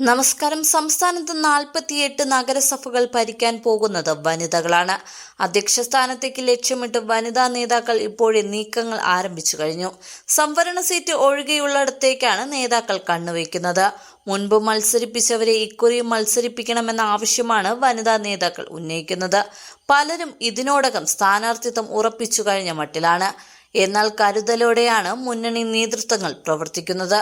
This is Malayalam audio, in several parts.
നമസ്കാരം. സംസ്ഥാനത്ത് നാൽപ്പത്തിയെട്ട് നഗരസഭകൾ ഭരിക്കാൻ പോകുന്നത് വനിതകളാണ്. അധ്യക്ഷ സ്ഥാനത്തേക്ക് ലക്ഷ്യമിട്ട് വനിതാ നേതാക്കൾ ഇപ്പോഴേ നീക്കങ്ങൾ ആരംഭിച്ചു കഴിഞ്ഞു. സംവരണ സീറ്റ് ഒഴികെയുള്ളിടത്തേക്കാണ് നേതാക്കൾ കണ്ണുവയ്ക്കുന്നത്. മുൻപ് മത്സരിപ്പിച്ചവരെ ഇക്കുറിയും മത്സരിപ്പിക്കണമെന്ന ആവശ്യമാണ് വനിതാ നേതാക്കൾ ഉന്നയിക്കുന്നത്. പലരും ഇതിനോടകം സ്ഥാനാർത്ഥിത്വം ഉറപ്പിച്ചു കഴിഞ്ഞ മട്ടിലാണ്. എന്നാൽ കരുതലോടെയാണ് മുന്നണി നേതൃത്വങ്ങൾ പ്രവർത്തിക്കുന്നത്.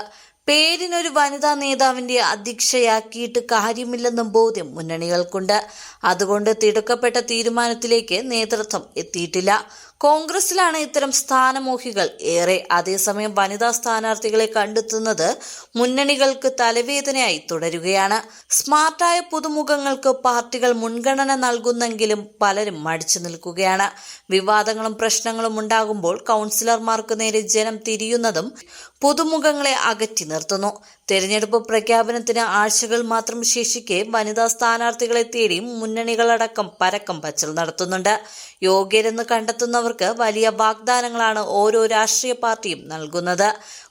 പേരിനൊരു വനിതാ നേതാവിന്റെ അധ്യക്ഷയാക്കിയിട്ട് കാര്യമില്ലെന്നും ബോധ്യം മുന്നണികൾക്കുണ്ട്. അതുകൊണ്ട് തിടുക്കപ്പെട്ട തീരുമാനത്തിലേക്ക് നേതൃത്വം എത്തിയിട്ടില്ല. കോൺഗ്രസിലാണ് ഇത്തരം സ്ഥാനമോഹികൾ. ഏറെ അതേസമയം വനിതാ സ്ഥാനാർത്ഥികളെ കണ്ടെത്തുന്നത് മുന്നണികൾക്ക് തലവേദനയായി തുടരുകയാണ്. സ്മാർട്ടായ പുതുമുഖങ്ങൾക്ക് പാർട്ടികൾ മുൻഗണന നൽകുന്നെങ്കിലും പലരും മടിച്ചു നിൽക്കുകയാണ്. വിവാദങ്ങളും പ്രശ്നങ്ങളും ഉണ്ടാകുമ്പോൾ കൗൺസിലർമാർക്ക് നേരെ ജനം തിരിയുന്നതും പുതുമുഖങ്ങളെ അകറ്റി നിർത്തുന്നു. തെരഞ്ഞെടുപ്പ് പ്രഖ്യാപനത്തിന് ആഴ്ചകൾ മാത്രം ശേഷിക്കെ വനിതാ സ്ഥാനാർത്ഥികളെ തേടി മുന്നണികളടക്കം പരക്കം പച്ചൽ നടത്തുന്നുണ്ട്. യോഗ്യരെന്ന് കണ്ടെത്തുന്നവർക്ക് വലിയ വാഗ്ദാനങ്ങളാണ് ഓരോ രാഷ്ട്രീയ പാർട്ടിയും നൽകുന്നത്.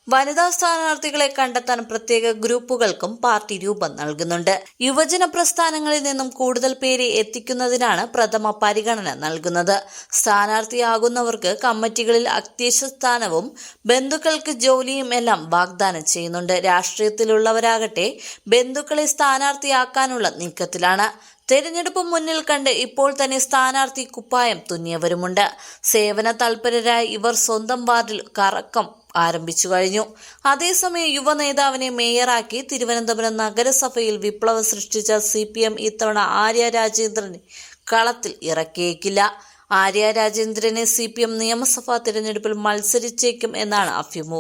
വനിതാ സ്ഥാനാർത്ഥികളെ കണ്ടെത്താൻ പ്രത്യേക ഗ്രൂപ്പുകൾക്കും പാർട്ടി രൂപം നൽകുന്നുണ്ട്. യുവജന പ്രസ്ഥാനങ്ങളിൽ നിന്നും കൂടുതൽ പേരെ എത്തിക്കുന്നതിനാണ് പ്രഥമ പരിഗണന നൽകുന്നത്. സ്ഥാനാർത്ഥിയാകുന്നവർക്ക് കമ്മിറ്റികളിൽ അധ്യക്ഷ സ്ഥാനവും ബന്ധുക്കൾക്ക് ജോലിയും എല്ലാം വാഗ്ദാനം ചെയ്യുന്നുണ്ട്. രാഷ്ട്രീയത്തിലുള്ളവരാകട്ടെ ബന്ധുക്കളെ സ്ഥാനാർത്ഥിയാക്കാനുള്ള നീക്കത്തിലാണ്. തെരഞ്ഞെടുപ്പ് മുന്നിൽ കണ്ട് ഇപ്പോൾ തന്നെ സ്ഥാനാർത്ഥി കുപ്പായം തുന്നിയവരുമുണ്ട്. സേവന തൽപരരായ ഇവർ സ്വന്തം വാർഡിൽ കറക്കം ആരംഭിച്ചു കഴിഞ്ഞു. അതേസമയം യുവ നേതാവിനെ മേയറാക്കി തിരുവനന്തപുരം നഗരസഭയിൽ വിപ്ലവം സൃഷ്ടിച്ച സി പി എം ഇത്തവണ ആര്യ രാജേന്ദ്രനെ കളത്തിൽ ഇറക്കിയേക്കില്ല. ആര്യ രാജേന്ദ്രനെ സി പി എം നിയമസഭാ തിരഞ്ഞെടുപ്പിൽ മത്സരിച്ചേക്കും എന്നാണ് അഭ്യൂഹം